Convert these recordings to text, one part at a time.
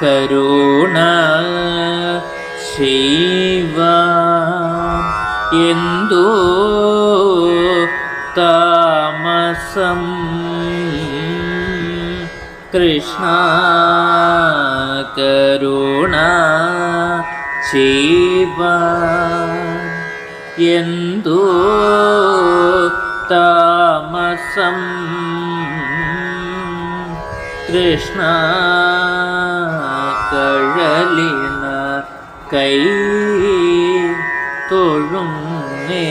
करुणा शिवा इन्दो तामसं कृष्णा करुणा शिवा ए താമസം കൃഷ്ണ കഴലിന കൈ തൊഴുന്നേ.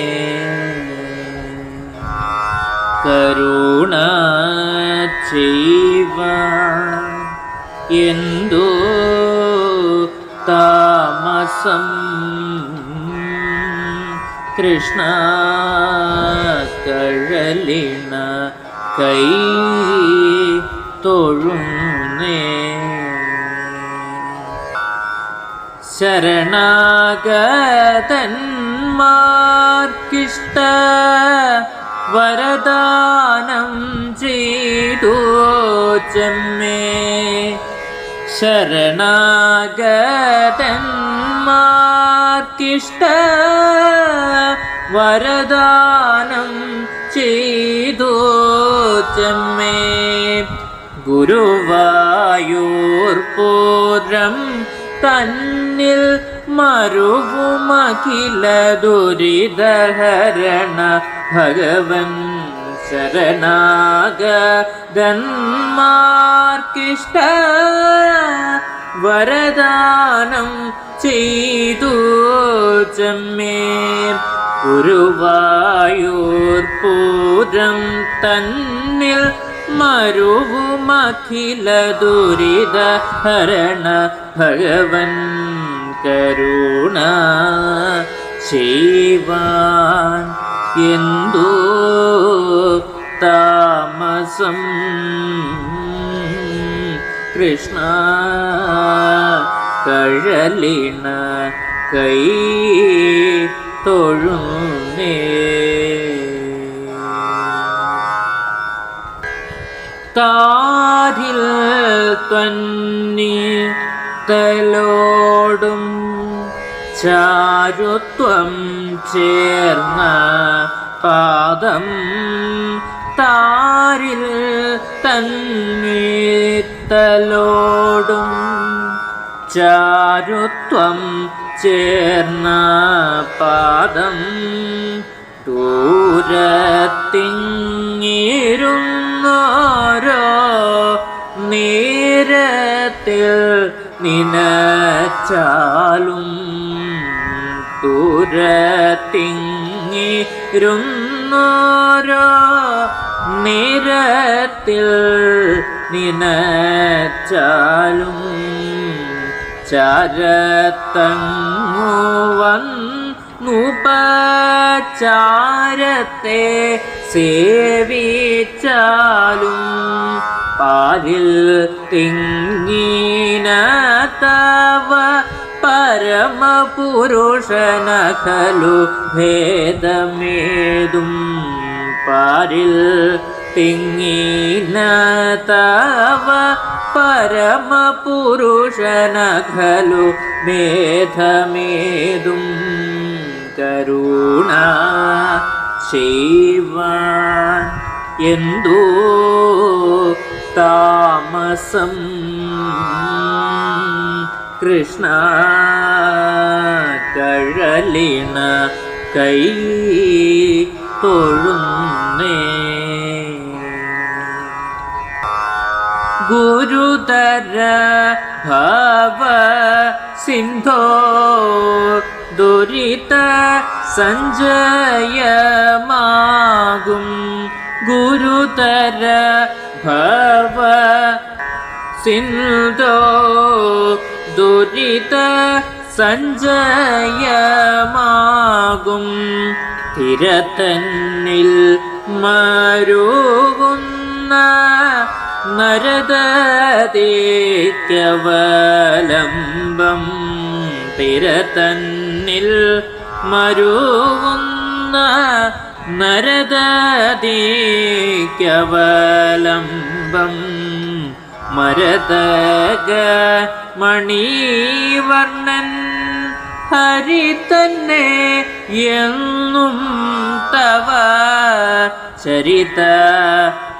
കരുണ ചെയ്വ എന്തോ താമസം കൃഷ്ണ കഴലിണ കൈ തൊഴുന്നേ. ശരണാഗതന്മാർക്കിഷ്ട വരദാനം ചെയ്തു ചെമ്മേ? ശരണാഗതന്മാർക്കിഷ്ട വരദാനം ചെയ്തു ചെമ്മേ. ഗുരുവായൂർ പൂരം തന്നിൽ മരുവുമഖില ദുരിതഹരണ ഭഗവൻ ശരണാഗതന്മാർക്കിഷ്ട വരദാനം ചെയ്തു ചെമ്മേ. ഗുരുവായൂർ പൂരം തന്നിൽ മരുവുമഖില ദുരിത ഹരണ ഭഗവൻ കരുണ ശിവാൻ എന്തോ താമസം? കൃഷ്ണ കഴലിണ കൈ തൊഴുന്നേ. താരിൽ തന്നി തലോടും ചാരുത്വം ചേർന്ന പാദം താരിൽ തന്നീത്തലോടും തലോടും ചാരുത്വം ചേർന്ന പാദം ദൂരത്തിങ്ങിരുന്നോരോ നേരത്തിൽ നിനച്ചാലും ദൂരത്തിങ്ങിരുന്നോരോ നേരത്തിൽ നിനച്ചാലും ചരത്തങ്ങു വന്നുപചാരത്തെ സേവിച്ചാലും പാലിൽ തിങ്ങീന തവ പരമപുരുഷന ഭേദമേതും പാരിൽ തിങ്ങീന തവ പരമപുരുഷന ഖലു മേധമേതും കരുണ ശിവാൻ എന്തോ താമസം. കൃഷ്ണ കഴലിണ കൈ തൊഴുന്നേ. ഗുരുതര ഭവ സിന്ധോ ദുരിത സഞ്ജയമാകും. ഗുരുതര ഭവ സിന്ധോ ദുരിത സഞ്ജയമാകും. തിരത്തന്നിൽ മരുകുന്ന നരദീത്യവലംബം തിരത്തന്നിൽ മരുവുന്ന നരദീക്കവലംബം മരതക മണിവർണൻ ഹരി തന്നെ എന്നും തവ ചരിത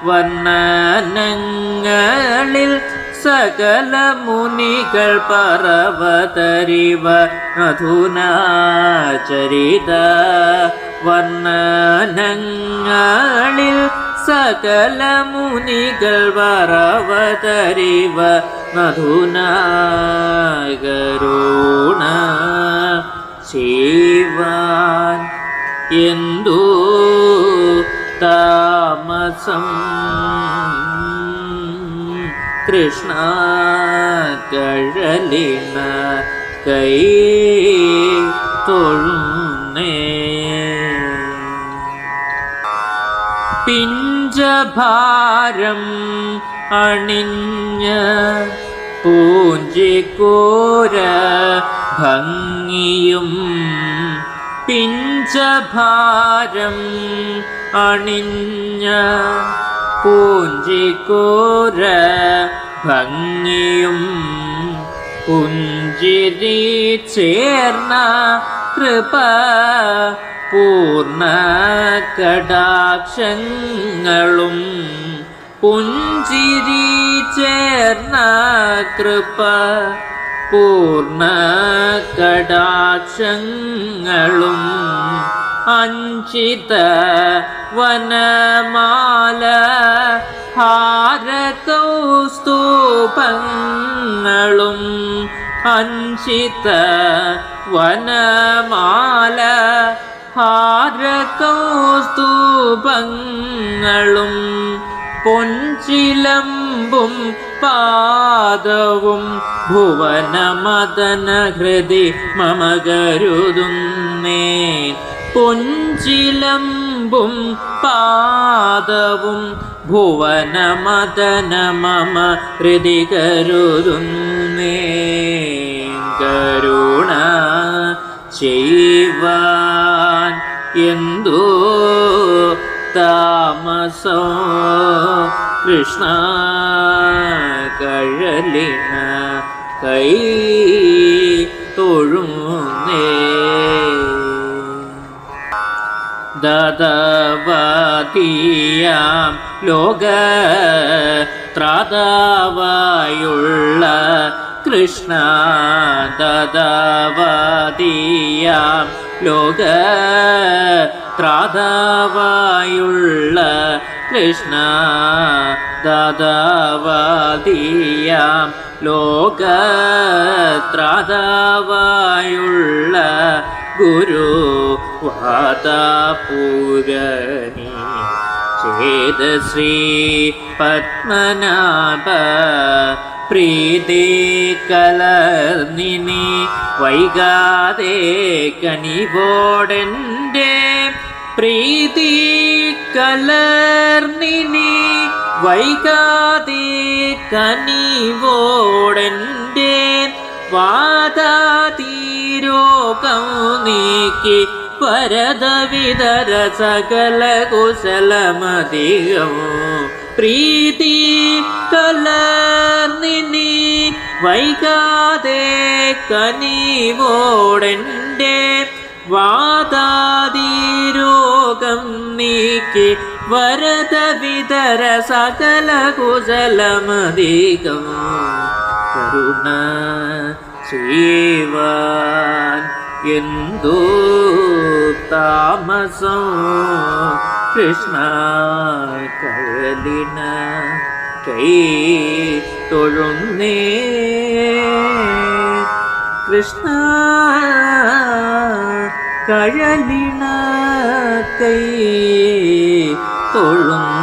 വർണനങ്ങളിൽ സകല മുനികൾ പറവതരിവ. അധുനാ ചരിത വർണനങ്ങളിൽ സകല മുനികൾ പറവതരിവ. മധുനാ കരുണ ശിവാൻ. എന്തു താമസം കൃഷ്ണ കഴലിന കൈ തൊഴുന്നേ. പിഞ്ചഭാരം അണിഞ്ഞ പൂഞ്ചിക്കോര ഭംഗിയും പിഞ്ചഭാരം അണിഞ്ഞ പൂഞ്ചിക്കോര ഭംഗിയും പുഞ്ചിരി ചേർന്ന കൃപ പൂർണ കടാക്ഷങ്ങളും പുഞ്ചിരി ചേർന്ന കൃപ പൂർണ കടാക്ഷങ്ങളും അഞ്ചിത വനമാല ഹാരകൗസ്തൂപങ്ങളും അഞ്ചിത വനമാല ഹാരകൗസ്തൂപങ്ങളും പൊൻചിലമ്പും പാദവും ഭുവനമദന ഹൃദി മമ കരുതുന്നേ പൊൻചിലമ്പും പാദവും ഭുവനമതനമമ മമ ഹൃദി കരുതുന്നേ. കരുണ ചെയ്യുവാൻ എന്തോ താമസോ? കൃഷ്ണ കഴലിന കൈ ദതവതീയാം ലോക ത്രാതാവായുള്ള കൃഷ്ണ ദതവതീയാം ലോക ത്രാതാവായുള്ള കൃഷ്ണ ദതവതീയാം ലോക ത്രാതാവായുള്ള ഗുരു വാതാപൂരണി. ചേതശ്രീ പത്മനാഭ പ്രീതി കലർന്നിനി വൈകാതെ കനിവോടെന്റെ പ്രീതി കലർന്നിനി വൈകാതെ കനിവോടെന്റെ വാദാതീരോഗം നീക്കി പരദവിതര സകല കുശലമധികം പ്രീതി കലർന്നിനി വൈകാതെ കനിവോടെന്റെ വാദാതിരോഗം നീക്കി വരദ വിതര സകല കുശലമധികം കരുണ ചെയ്യുവാൻ എന്തോ താമസം? കൃഷ്ണ കഴലിന കൈ തൊഴുന്നേ കൃഷ്ണ കഴലിന കൈ തൊഴുന്നേ